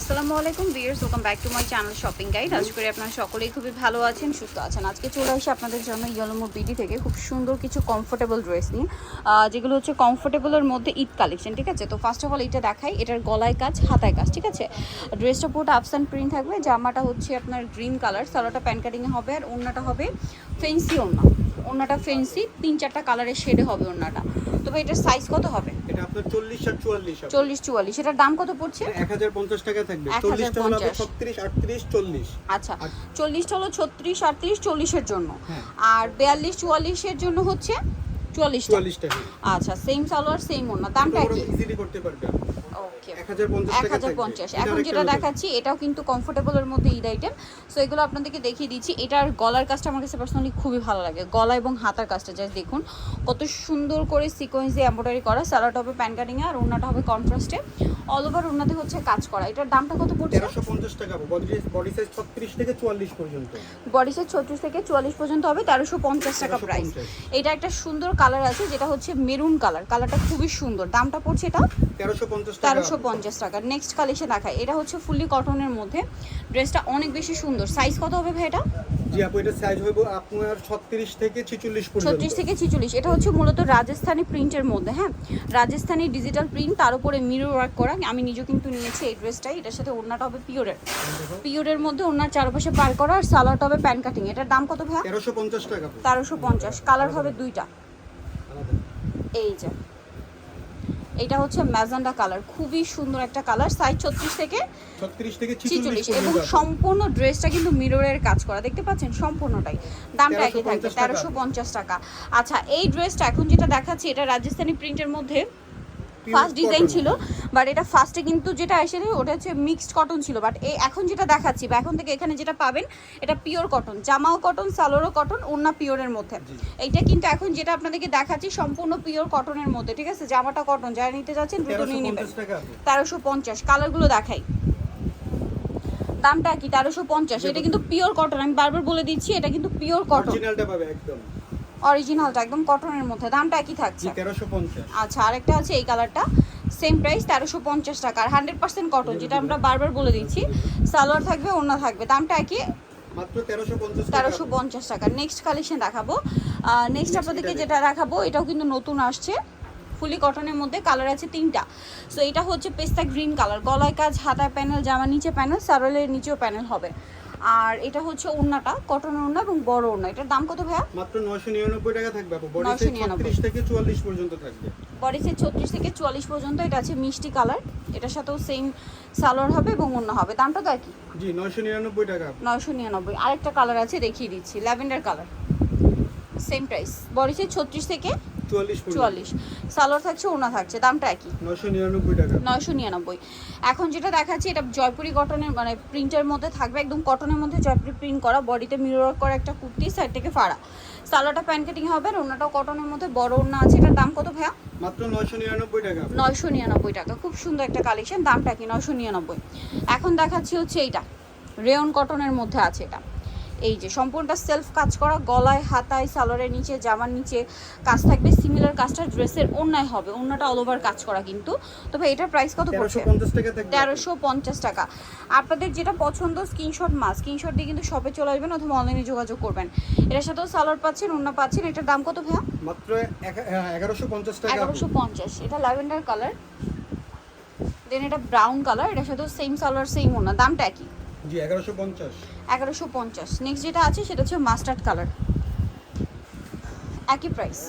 আসসালামু আলাইকুম viewers, welcome back to my channel shopping guide. আশা করি আপনারা সকলেই খুবই ভালো আছেন, সুস্থ আছেন। আজকে চলে আসি আপনাদের জন্য ইয়েলোমো বিডি থেকে খুব সুন্দর কিছু কমফোর্টেবল ড্রেস নিয়ে। যেগুলো হচ্ছে কমফোর্টেবলের মধ্যে ঈদ কালেকশন ঠিক আছে? তো ফার্স্ট অফ অল এটা দেখাই, এটার গলায় কাজ, হাতায় কাজ, ঠিক আছে? ড্রেসটা পুরোটা আপস অ্যান্ড প্রিন্ট থাকবে, জামাটা হচ্ছে আপনার গ্রিন কালার সালোটা প্যান কাটিংয়ে হবে, আর ওড়নাটা হবে ফেন্সি ওড়না। ওড়নাটা ফেন্সি তিন চারটা কালারের শেডে হবে ওড়নাটা তবে এটার সাইজ কত হবে? এটা আপনার চল্লিশ আর চুয়াল্লিশ চল্লিশ চুয়াল্লিশ। এটার দাম কত পড়ছে? এক হাজার পঞ্চাশ টাকা থাকবে। 1050 চল্লিশটা হলো আপনার ছত্রিশ আটত্রিশ চল্লিশ। আচ্ছা। আর- চল্লিশটা হলো ছত্রিশ আটত্রিশ চল্লিশের জন্য। হ্যাঁ। আর বিয়াল্লিশ চুয়াল্লিশের জন্য হচ্ছে চুয়াল্লিশটা। চুয়াল্লিশ টাকা আচ্ছা সেম সালোয়ার সেম ওনা দামটা কি ইজিলি করতে পারবে এখন যেটা। দেখাচ্ছি এটাও কিন্তু কমফোর্টেবলের মধ্যে ঈদ আইটেম সো এগুলো আপনাদেরকে দেখিয়ে দিচ্ছি। এটার গলার কাজটা আমার কাছে পার্সোনালি খুবই ভালো লাগে। গলা এবং হাতার কাজটা জাস্ট দেখুন। কত সুন্দর করে সিকোয়েন্স দিয়ে এম্ব্রয়ডারি করা। স্যালাড হবে প্যান কাটিংয়ে আর ওনাটা হবে কন্ট্রাস্টে অল ওভার ওনাতে হচ্ছে কাজ করা। এটার দামটা কত পড়ছে? তেরোশো পঞ্চাশ টাকা বডি সাইজ থেকে চুয়াল্লিশ পর্যন্ত। বডি সাইজ ছত্রিশ থেকে চুয়াল্লিশ পর্যন্ত হবে। তেরোশো পঞ্চাশ টাকা প্রাইস 1350 এটা একটা সুন্দর কালার আছে যেটা হচ্ছে মেরুন কালার কালারটা খুবই সুন্দর। দামটা পড়ছে এটা? তেরোশো পঞ্চাশ টাকা তেরোশো পঞ্চাশ টাকা। নেক্সট কালেকশন দেখায় এটা হচ্ছে ফুললি কটনের মধ্যে। ড্রেসটা অনেক বেশি সুন্দর। সাইজ কত হবে ভাই এটা? জি আপু এটা সাইজ হবে আপনার ছত্রিশ থেকে ছিচল্লিশ পর্যন্ত। ছত্রিশ থেকে ছিচল্লিশ। এটা হচ্ছে মূলত রাজস্থানি প্রিন্টের মধ্যে হ্যাঁ? রাজস্থানি ডিজিটাল প্রিন্ট তার উপরে মিরর ওয়ার্ক করা। আমি নিজেও কিন্তু নিয়েছি এই ড্রেসটাই এটার সাথে ওড়নাটা হবে পিওরের পিওরের মধ্যে ওড়নার চারপাশে পার করা আর সালোয়ারটা হবে প্যান কাটিং এটার দাম কত ভাই তেরোশো পঞ্চাশ টাকা। আপু। তেরোশো পঞ্চাশ। কালার হবে দুইটা। এই যে। এটা হচ্ছে ম্যাজান্ডা কালার খুবই সুন্দর একটা কালার সাইজ ছত্রিশ থেকে ছত্রিশ থেকে ছিচল্লিশ এবং সম্পূর্ণ ড্রেসটা কিন্তু মিররের কাজ করা দেখতে পাচ্ছেন সম্পূর্ণটাই। দামটা একই থাকবে তেরোশো পঞ্চাশ টাকা। আচ্ছা এই ড্রেসটা এখন যেটা দেখাচ্ছি এটা রাজস্থানি প্রিন্টের মধ্যে। ফার্স্ট ডিজাইন ছিল। বাট এটা ফার্স্টে কিন্তু যেটা এসে ওটা হচ্ছে মিক্সড কটন ছিল। বাট এই এখন যেটা দেখাচ্ছি বা এখন থেকে এখানে যেটা পাবেন এটা পিওর কটন জামাও কটন সালোয়ারও কটন ওন্না পিওরের মধ্যে। এইটা কিন্তু এখন যেটা আপনাদেরকে দেখাচ্ছি সম্পূর্ণ পিওর কটনের মধ্যে ঠিক আছে? জামাটা কটন যারা নিতে যাচ্ছেন দুটো নিয়ে নেবেন। তেরোশো পঞ্চাশ কালারগুলো দেখাই। দামটা কি? তেরোশো পঞ্চাশ এটা কিন্তু পিওর কটন আমি বারবার বলে দিচ্ছি এটা কিন্তু পিওর কটন পাবে একদম। অরিজিনালটা একদম কটনের মধ্যে। দামটা একই থাকছে। আচ্ছা আরেকটা আছে এই কালারটা। সেম প্রাইস তেরোশো পঞ্চাশ টাকা। আর হান্ড্রেড পার্সেন্ট কটন যেটা আমরা বারবার বলে দিচ্ছি সালোয়ার থাকবে অন্য থাকবে। দামটা একই। তেরোশো পঞ্চাশ টাকা। নেক্সট কালেকশন দেখাবো। নেক্সট আপনাদেরকে যেটা দেখাবো এটাও কিন্তু নতুন আসছে। ফুলি কটনের মধ্যে কালার আছে তিনটা। সো এটা হচ্ছে পেস্তা গ্রিন কালার গলায় কাজ হাতায় প্যানেল জামা নিচে প্যানেল সারলের নিচেও প্যানেল হবে। আর এটা হচ্ছে ওড়নাটা কটন ওড়না এবং বড় ওড়না। এটার দাম কত ভাইয়া? মাত্র নয়শো নিরানব্বই টাকা থাকবে আপু। বডি সাইজ ছত্রিশ থেকে চুয়াল্লিশ পর্যন্ত থাকবে। বডি সাইজ ছত্রিশ থেকে চুয়াল্লিশ পর্যন্ত এটা আছে মিষ্টি কালার। এটার সাথেও সেম সালোয়ার হবে এবং ওড়না হবে। দামটা তো একই জি নয়শো নিরানব্বই টাকা। আপু। নয়শো নিরানব্বই। আরেকটা কালার আছে দেখিয়ে দিচ্ছি lavender colour. Same price body size ছত্রিশ থেকে চুয়াল্লিশ সালোয়ার থাকছে ওনা থাকছে দামটা একই। নয়শো নিরানব্বই টাকা। নয়শো নিরানব্বই। এখন যেটা দেখাচ্ছি এটা জয়পুরি কটনের মানে প্রিন্টের মধ্যে থাকবে একদম কটনের মধ্যে জয়পুরি প্রিন্ট করা বডিতে মিরর করা একটা কুর্তি সাইড থেকে ফাড়া। সালোয়ারটা প্যান কাটিং হবে আর ওনাটাও কটনের মধ্যে বড় ওনা আছে এটার দাম কত ভাইয়া? মাত্র নয়শো নিরানব্বই টাকা। নয়শো নিরানব্বই টাকা খুব সুন্দর একটা কালেকশন দামটা কি নয়শো নিরানব্বই। এখন দেখাচ্ছি হচ্ছে এইটা রেয়ন কটনের মধ্যে আছে এটা। এই যে সম্পূর্ণটা সেলফ কাজ করা গলায় হাতায় সালোয়ারের নিচে জামার নিচে কাজ থাকবে সিমিলার কাজটা ড্রেসের অন্যায় হবে অন্যটা অল ওভার কাজ করা কিন্তু। তবে এটার প্রাইস কত পড়ছে। তেরোশো পঞ্চাশ টাকা আপনাদের যেটা পছন্দ স্ক্রিনশট মাস স্ক্রিনশট দিয়ে কিন্তু শপে চলে আসবেন অথবা অনলাইনে যোগাযোগ করবেন। এটার সাথেও সালোয়ার পাচ্ছেন অন্য পাচ্ছেন এটার দাম কত ভাইয়া? মাত্র হ্যাঁ, এগারোশো পঞ্চাশ টাকা। এগারোশো পঞ্চাশ এটা ল্যাভেন্ডার কালার দেন এটা ব্রাউন কালার এটার সাথেও সেম সালোয়ার সেম ওনা দামটা একই। জি এগারোশো পঞ্চাশ। এগারোশো পঞ্চাশ। নেক্সট যেটা আছে সেটা হচ্ছে মাস্টার্ড কালার একই প্রাইস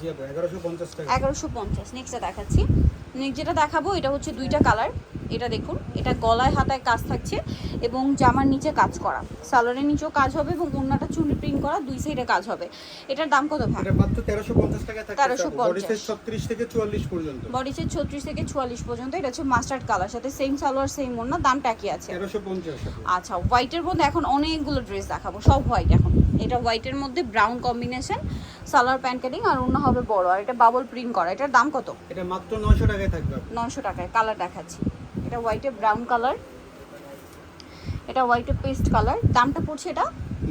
জি আপু এগারোশো পঞ্চাশ টাকা। এগারোশো পঞ্চাশ। নেক্সটটা দেখাচ্ছি। নেক্সট যেটা দেখাবো এটা হচ্ছে দুইটা কালার। এটা দেখুন এটা গলায় হাতায় কাজ থাকছে এবং জামার নিচে কাজ করা। সালোয়ারের নিচেও কাজ হবে এবং অন্যটা চুনি প্রিন্ট করা দুই সাইডে কাজ হবে। এটার দাম কত ভাই? এটা মাত্র তেরোশো পঞ্চাশ টাকা থাকবে 1350 বডি সাইজ ছত্রিশ থেকে চুয়াল্লিশ পর্যন্ত। বডি সাইজ ছত্রিশ থেকে চুয়াল্লিশ পর্যন্ত এটা হচ্ছে মাস্টার্ড কালার সাথে সেম সালোয়ার সেম ওড়না দামটা একই আছে। তেরোশো পঞ্চাশ। আপু। আচ্ছা হোয়াইটের মধ্যে এখন অনেকগুলো ড্রেস দেখাবো সব হোয়াইট এখন। এটা হোয়াইটের মধ্যে brown combination salwar pant cutting আর অন্য হবে বড়। আর এটা বাবল প্রিন্ট করা। এটার দাম কত? এটা মাত্র নয়শো টাকায় থাকবে আপু। নয়শো টাকায়। কালার দেখাচ্ছি। এটা হোয়াইটে ব্রাউন কালার এটা হোয়াইটে পেস্ট কালার দামটা পড়ছে এটা?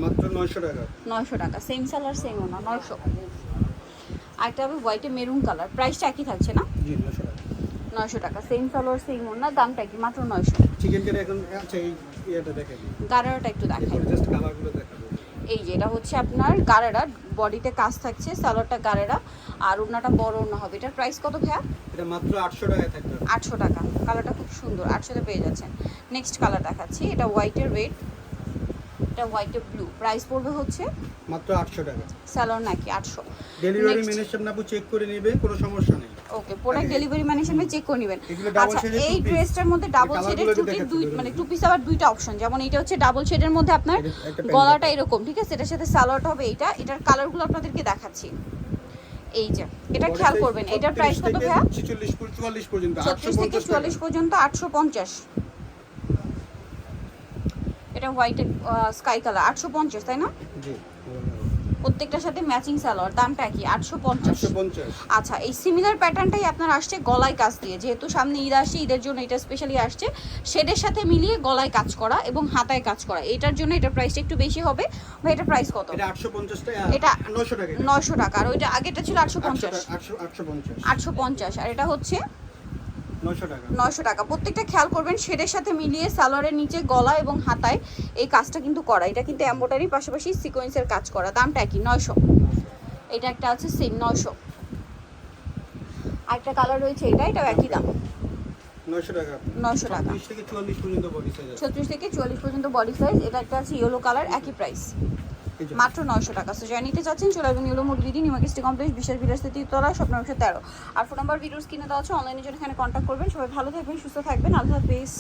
মাত্র নয়শো টাকা। নয়শো টাকা। সেম সালার সেম ওনা আর আরেকটা হবে হোয়াইটে মেরুন কালার প্রাইসটা একই থাকছে না? জি নয়শো টাকা। নয়শো টাকা। সেম সালোয়ার সেম ওড়না দামটা কি মাত্র নয়শো। চিকেন কারি এখন আচ্ছা এই ইয়েটা দেখেন গারারাটা একটু দেখাই এরপরে জাস্ট কালারগুলো দেখাবো এই যে এটা হচ্ছে আপনার গারেরা বডিতে কাজ থাকছে সালোয়ারটা গারেরা আর ওড়নাটা বড় ওড়না হবে। এটার প্রাইস কত ভাইয়া? এটা মাত্র আটশো টাকায় থাকবে আটশো টাকা। কালারটা খুব সুন্দর আটশোতে পেয়ে যাচ্ছেন। নেক্সট কালার দেখাচ্ছি এটা হোয়াইটের রেড এটা হোয়াইটের ব্লু প্রাইস পড়বে হচ্ছে? মাত্র আটশো টাকা। স্যালোর নাকি আটশো। Delivery Next. ম্যানের সামনে চেক করে নেবে কোনো সমস্যা নেই। ওকে প্রোডাক্ট ডেলিভারি ম্যানের সামনে চেক করে নেবেন। আচ্ছা এই ড্রেসটার মধ্যে ডাবল শেডের colourগুলো টু পিস দেখাচ্ছি দুই মানে। টু পিস আবার দুইটা অপশন যেমন এটা হচ্ছে ডাবল শেডের মধ্যে আপনার গলাটা এরকম ঠিক আছে? এটার সাথে সালোয়ারটা হবে এইটা এটার কালারগুলো আপনাদেরকে দেখাচ্ছি। এই যে এটা খেয়াল করবেন এটার 36 প্রাইস কত ভাইয়া? 46 পর্যন্ত 44 পর্যন্ত ছত্রিশ থেকে 850 চুয়াল্লিশ টাকা। পর্যন্ত আটশো পঞ্চাশ। এটা হোয়াইট স্কাই কালার আটশো পঞ্চাশ তাই না? জি। প্রত্যেকটার সাথে ম্যাচিং সালোয়ার দামটা কি? আটশো পঞ্চাশ। আচ্ছা এই সিমিলার প্যাটার্নটাই আপনার আসছে গলায় কাজ দিয়ে। যেহেতু সামনে ঈদ আসছে ঈদের জন্য এটা স্পেশালি আসছে। শেডের সাথে মিলিয়ে গলায় কাজ করা এবং হাতায় কাজ করা। এটার জন্য এটার প্রাইসটা একটু বেশি হবে। ভাই এটার প্রাইস কত? এটা 850 টাকা এটা 900 টাকা। এটা। নয়শো টাকা। আর ওইটা আগেটা ছিল আটশো 800 পঞ্চাশ। টাকা, 800 850 আটশো পঞ্চাশ। আর এটা হচ্ছে? 900 টাকা নয়শো টাকা। প্রত্যেকটা খেয়াল করবেন শেডের সাথে মিলিয়ে সালোয়ারের নিচে গলা এবং হাতায় এই কাজটা কিন্তু করা। এটা কিন্তু এম্বোটারির পাশাপাশি সিকোয়েন্সের কাজ করা। দামটা কি নয়শো। এটা একটা আছে সেম নয়শো। আরেকটা কালার রয়েছে এটা এটাও একই দাম। 900 টাকা। 900 টাকা। থেকে 44 পর্যন্ত বডি সাইজ ছত্রিশ থেকে চুয়াল্লিশ পর্যন্ত বডি সাইজ এটা একটা আছে ইয়েলো কালার একই প্রাইস। মাত্র নয়শো টাকা। সো যারা নিতে চাচ্ছেন, চলে আসবেন ইয়েলো মোট নিউ কিস্টি কমপ্লেক্স বিশেষ বিরাজ তৃতীয়তলা স্বপ্ন একশো তেরো আর ফোন নাম্বার ভিডিওস কিনে দেওয়া আছে অনলাইনে জন্য এখানে কন্ট্যাক্ট করবেন। সবাই ভালো থাকবেন, সুস্থ থাকবেন। আল্লাহ হাফিজ।